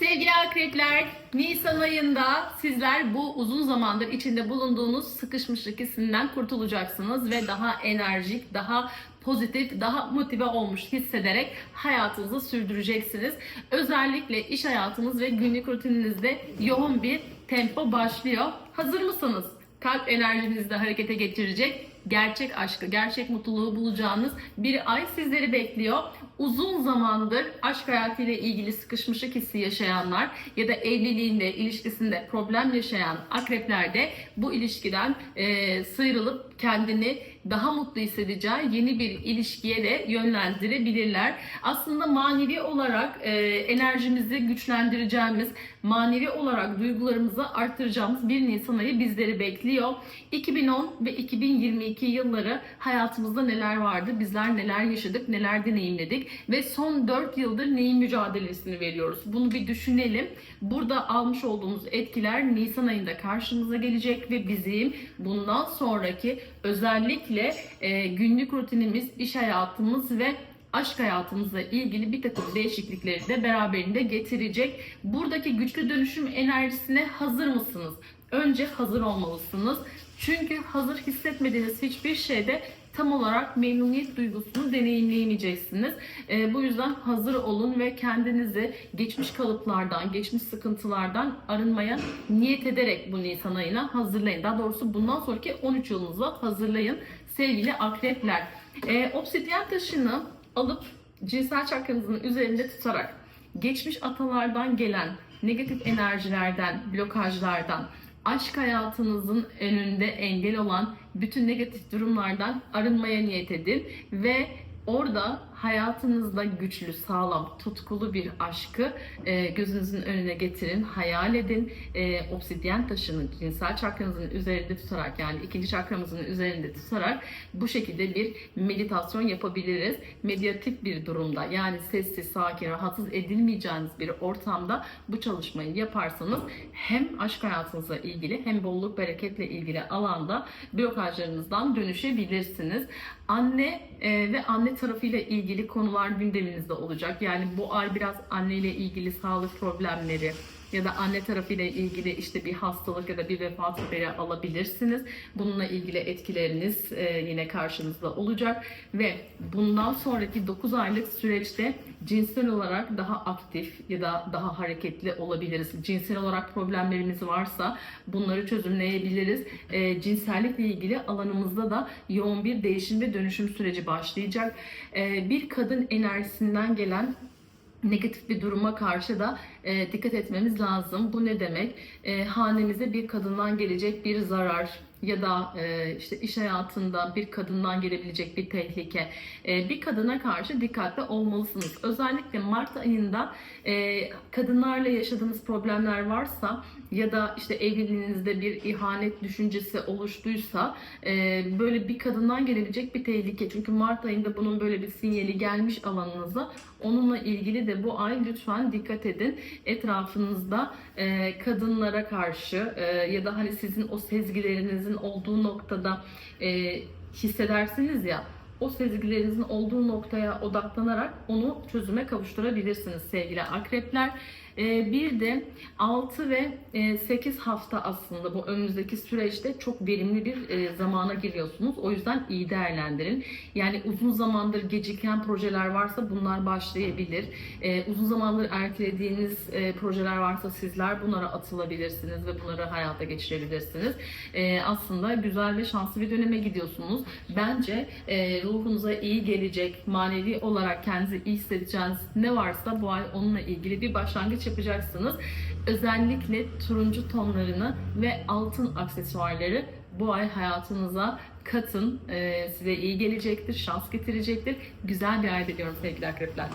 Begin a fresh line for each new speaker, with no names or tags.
Sevgili akrepler, Nisan ayında sizler bu uzun zamandır içinde bulunduğunuz sıkışmışlık hissinden kurtulacaksınız ve daha enerjik, daha pozitif, daha motive olmuş hissederek hayatınızı sürdüreceksiniz. Özellikle iş hayatınız ve günlük rutininizde yoğun bir tempo başlıyor. Hazır mısınız? Kalp enerjinizi de harekete geçirecek gerçek aşkı, gerçek mutluluğu bulacağınız bir ay sizleri bekliyor. Uzun zamandır aşk hayatıyla ilgili sıkışmışlık hissi yaşayanlar ya da evliliğinde, ilişkisinde problem yaşayan akrepler de bu ilişkiden e, sıyrılıp kendini daha mutlu hissedeceği yeni bir ilişkiye de yönlendirebilirler. Aslında manevi olarak e, enerjimizi güçlendireceğimiz, manevi olarak duygularımızı arttıracağımız bir Nisan ayı bizleri bekliyor. 2010 ve 2022 yılları hayatımızda neler vardı, bizler neler yaşadık, neler deneyimledik ve son 4 yıldır neyin mücadelesini veriyoruz? Bunu bir düşünelim. Burada almış olduğumuz etkiler Nisan ayında karşımıza gelecek ve bizim bundan sonraki özellikle e, günlük rutinimiz, iş hayatımız ve aşk hayatımızla ilgili bir takım değişiklikleri de beraberinde getirecek. Buradaki güçlü dönüşüm enerjisine hazır mısınız? Önce hazır olmalısınız. Çünkü hazır hissetmediğiniz hiçbir şeyde tam olarak memnuniyet duygusunu deneyimleyemeyeceksiniz. Ee, bu yüzden hazır olun ve kendinizi geçmiş kalıplardan, geçmiş sıkıntılardan arınmaya niyet ederek bu Nisan ayına hazırlayın. Daha doğrusu bundan sonraki 13 yılınıza hazırlayın sevgili akrepler. Ee, obsidyen taşını alıp cinsel çakranızın üzerinde tutarak geçmiş atalardan gelen negatif enerjilerden, blokajlardan, aşk hayatınızın önünde engel olan bütün negatif durumlardan arınmaya niyet edin ve orada hayatınızda güçlü, sağlam, tutkulu bir aşkı e, gözünüzün önüne getirin, hayal edin. E, obsidyen taşını cinsel çakranızın üzerinde tutarak yani ikinci çakramızın üzerinde tutarak bu şekilde bir meditasyon yapabiliriz. Meditatif bir durumda yani sessiz, sakin, rahatsız edilmeyeceğiniz bir ortamda bu çalışmayı yaparsanız hem aşk hayatınızla ilgili hem bolluk bereketle ilgili alanda blokajlarınızdan dönüşebilirsiniz. Anne e, ve anne tarafıyla ilgili konular gündeminizde olacak. Yani bu ay biraz anneyle ilgili sağlık problemleri ya da anne tarafıyla ilgili işte bir hastalık ya da bir vefat haberi alabilirsiniz. Bununla ilgili etkileriniz e, yine karşınızda olacak ve bundan sonraki 9 aylık süreçte cinsel olarak daha aktif ya da daha hareketli olabiliriz. Cinsel olarak problemlerimiz varsa bunları çözümleyebiliriz. E, cinsellikle ilgili alanımızda da yoğun bir değişim ve dönüşüm süreci başlayacak. E, bir kadın enerjisinden gelen negatif bir duruma karşı da e, dikkat etmemiz lazım. Bu ne demek? E, hanemize bir kadından gelecek bir zarar ya da e, işte iş hayatında bir kadından gelebilecek bir tehlike, e, bir kadına karşı dikkatli olmalısınız. Özellikle Mart ayında e, kadınlarla yaşadığınız problemler varsa ya da işte evliliğinizde bir ihanet düşüncesi oluştuysa e, böyle bir kadından gelebilecek bir tehlike. Çünkü Mart ayında bunun böyle bir sinyali gelmiş alanınıza. Onunla ilgili de bu ay lütfen dikkat edin. Etrafınızda e, kadınlara karşı e, ya da hani sizin o sezgilerinizin olduğu noktada e, hissedersiniz ya o sezgilerinizin olduğu noktaya odaklanarak onu çözüme kavuşturabilirsiniz sevgili akrepler. Ee, Bir de 6 ve 8 hafta aslında bu önümüzdeki süreçte çok verimli bir e, zamana giriyorsunuz. O yüzden iyi değerlendirin. Yani uzun zamandır geciken projeler varsa bunlar başlayabilir. Ee, Uzun zamandır ertelediğiniz e, projeler varsa sizler bunlara atılabilirsiniz ve bunları hayata geçirebilirsiniz. Ee, Aslında güzel ve şanslı bir döneme gidiyorsunuz. Bence e, ruhunuza iyi gelecek, manevi olarak kendinizi iyi hissedeceğiniz ne varsa bu ay onunla ilgili bir başlangıç yapacaksınız. Özellikle turuncu tonlarını ve altın aksesuarları bu ay hayatınıza katın. Ee, size iyi gelecektir, şans getirecektir. Güzel bir ay diliyorum sevgili akrepler.